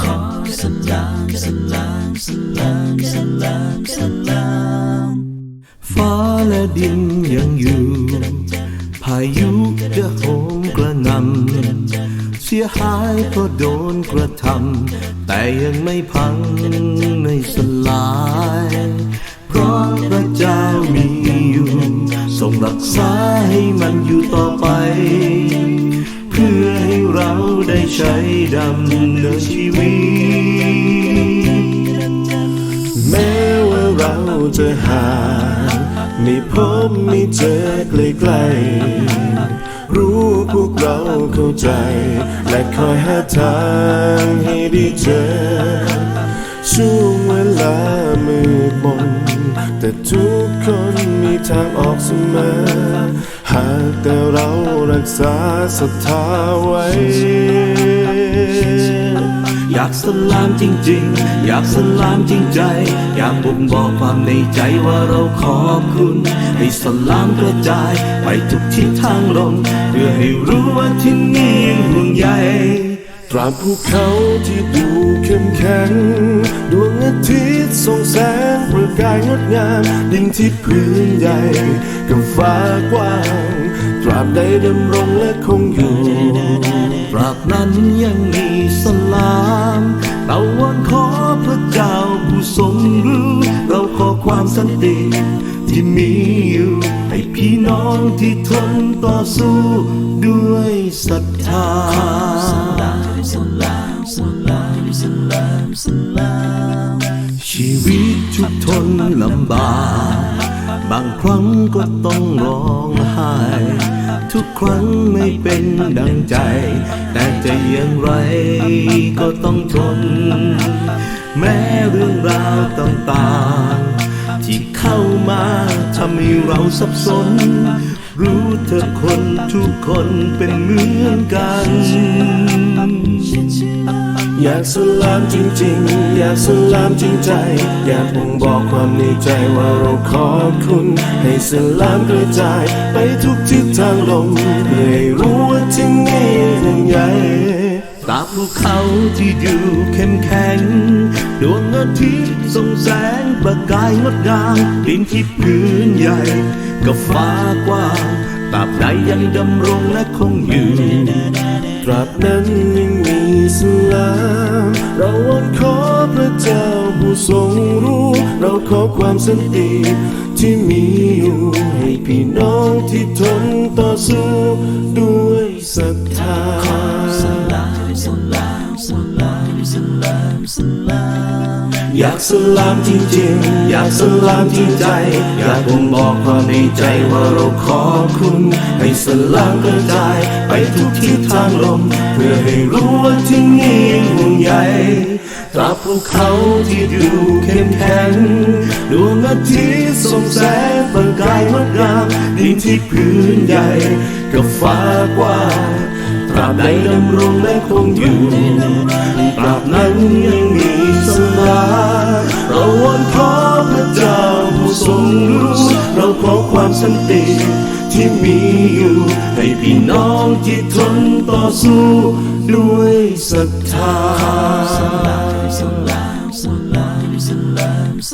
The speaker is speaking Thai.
ขอสลามสลามสลามสลามสลามฟ้าและดินยังอยู่ พายุจะโหมกระหนำเสียหายเพราะโดนกระทำแต่ยังไม่พังในสลาย เพราะพระเจ้ามีอยู่ทรงรักษาให้มันอยู่ต่อไป ใช้ดำเนินชีวิต แม้ว่าเราจะหา ไม่พบไม่เจอใกล้ๆรู้พวกเราเข้าใจ และคอยหาทางให้ได้เจอ ช่วงเวลามืดมน แต่ทุกคนมีทางออกเสมอ หากแต่เรารักษาศรัทธาไว้ อยากสลามจริงๆ อยากสลามจริงใจ อยากบ่งบอกความในใจว่าเราขอบคุณ ให้สลามกระจาย ไปทุกทิศทางลมเพื่อให้รู้ว่าที่นี่ยังห่วงใยตราบภูเขาที่ดูเข้มแข็ง ดวงอาทิตย์ส่องแสงประกายงดงามดินที่พื้นใหญ่กับฟ้ากว้าง ตราบใดดำรงและคงอยู่ ตราบนั้นยังมี รู้ เราขอความสันติที่มีอยู่ให้พี่น้องที่ทนต่อสู้ด้วยศรัทธาสลามสลามสลามสลามสลามชีวิตทุกทนลำบาก บางครั้งก็ต้องร้องไห้ทุกครั้งไม่เป็นดังใจ แต่จะอย่างไรก็ต้องทน แม้เรื่องราวต่างๆ ที่เข้ามาทำให้เราสับสน รู้เธอคนทุกคนเป็นเหมือนกัน อยากสลามจริงๆ อยากสลามจริงใจ อยากบ่งบอกความในใจว่าเราขอบคุณ ให้สลามกระจายไปทุกทิศทางลมเพื่อให้รู้ว่าที่นี่ห่วงใยตราบภูเขาที่อยู่เข้มแข็ง ดวงอาทิตย์ส่องแสงประกายงดงามดินที่พื้นใหญ่กับฟ้ากว้างตราบใดยังดำรงและคงอยู่ตราบนั้นยังมี สลาม เราวอนขอพระเจ้าผู้ทรงรู้ เราขอความสันติที่มีอยู่ ให้พี่น้องที่ทนต่อสู้ อยากสลามจริงๆ อยากสลามจริงใจ อยากบ่งบอกความในใจว่าเราขอบคุณ ให้สลามกระจายไปทุกทิศทางลม เพื่อให้รู้ว่าที่นี่ห่วงใยตราบภูเขาที่อยู่เข้มแข็งดวงอาทิตย์ส่องแสงประกายงดงามดินที่พื้นใหญ่กับฟ้ากว้างตราบใดดำรงและคงอยู่ตราบนั้นยังมี สันติที่มีอยู่ ให้พี่น้องที่ทนต่อสู้ด้วยศรัทธาสลามส